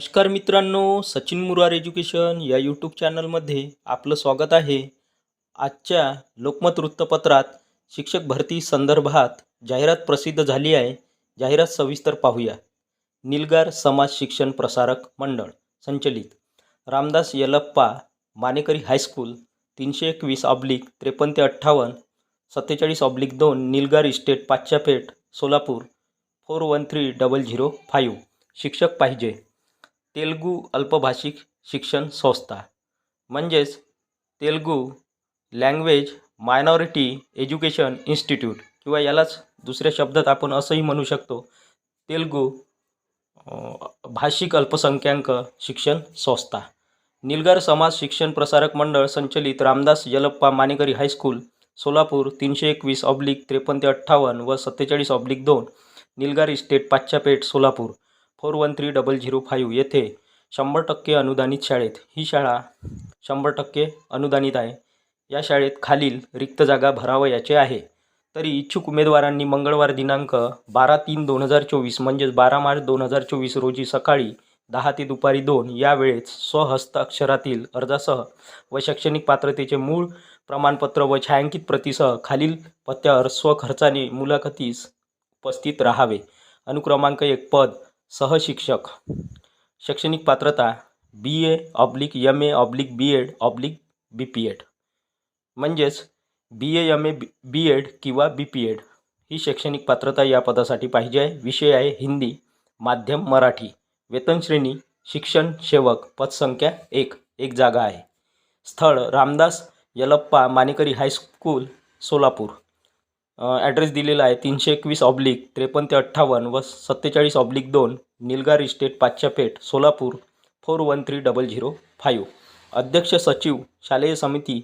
नमस्कार मित्रांनो सचिन मुरार एज्युकेशन या यूट्यूब चॅनलमध्ये आपलं स्वागत आहे. आजच्या लोकमत वृत्तपत्रात शिक्षक भरती संदर्भात जाहिरात प्रसिद्ध झाली आहे. जाहिरात सविस्तर पाहूया. निलगार समाज शिक्षण प्रसारक मंडळ संचलित. रामदास यलप्पा मानेकरी हायस्कूल तीनशे एकवीस ऑब्लिक त्रेपन्न ते अठ्ठावन्न सत्तेचाळीस ऑब्लिक दोन Nilgar estate Pachapeth Solapur four one three double zero five. शिक्षक पाहिजे. तेलगू अल्पभाषिक शिक्षण संस्था. म्हणजेच Telugu language minority education institute किंवा यालाच दुसऱ्या शब्दात आपण असंही म्हणू शकतो तेलगू भाषिक अल्पसंख्याक शिक्षण संस्था. निलगार समाज शिक्षण प्रसारक मंडळ संचलित रामदास यलप्पा मानेकरी हायस्कूल सोलापूर तीनशे एकवीस ऑब्लिक त्रेपन्न ते अठ्ठावन्न व सत्तेचाळीस ऑब्लिक दोन Nilgar estate Pachapeth Solapur. Four one three double zero five येथे शंभर टक्के अनुदानित शाळेत ही शाळा शंभर टक्के अनुदानित आहे. या शाळेत खालील रिक्त जागा भरावयाचे आहे. तरी इच्छुक उमेदवारांनी मंगळवार दिनांक बारा तीन दोन हजार चोवीस म्हणजेच बारा मार्च दोन हजार चोवीस रोजी सकाळी दहा ते दुपारी दोन या वेळेत स्वहस्ताक्षरातील अर्जासह व शैक्षणिक पात्रतेचे मूळ प्रमाणपत्र व छायांकित प्रतीसह खालील पत्त्यावर स्वखर्चाने मुलाखतीस उपस्थित राहावे. अनुक्रमांक एक पद सहशिक्षक शैक्षणिक पात्रता B A oblique M A oblique B Ed oblique B P Ed म्हणजेच B A M A B Ed किंवा बी पी एड ही शैक्षणिक पात्रता या पदासाठी पाहिजे आहे. विषय आहे हिंदी माध्यम मराठी. वेतनश्रेणी शिक्षण सेवक पदसंख्या एक एक जागा आहे. स्थळ Ramdas Yalappa Manekari high school Solapur. Address दिलेला आहे. तीनशे एकवीस ऑब्लिक त्रेपन्न ते अठ्ठावन्न व सत्तेचाळीस ऑब्लिक दोन Nilgar estate Pachapeth Solapur four one three double zero five अध्यक्ष सचिव शालेय समिती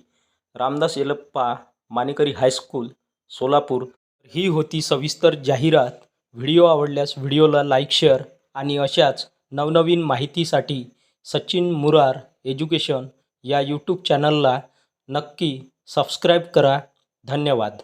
रामदास येलप्पा मानेकरी हायस्कूल सोलापूर. ही होती सविस्तर जाहिरात. व्हिडिओ आवडल्यास व्हिडिओला लाईक शेअर आणि अशाच नवनवीन माहितीसाठी सचिन मुरार एज्युकेशन या यूट्यूब चॅनलला नक्की सबस्क्राईब करा. धन्यवाद.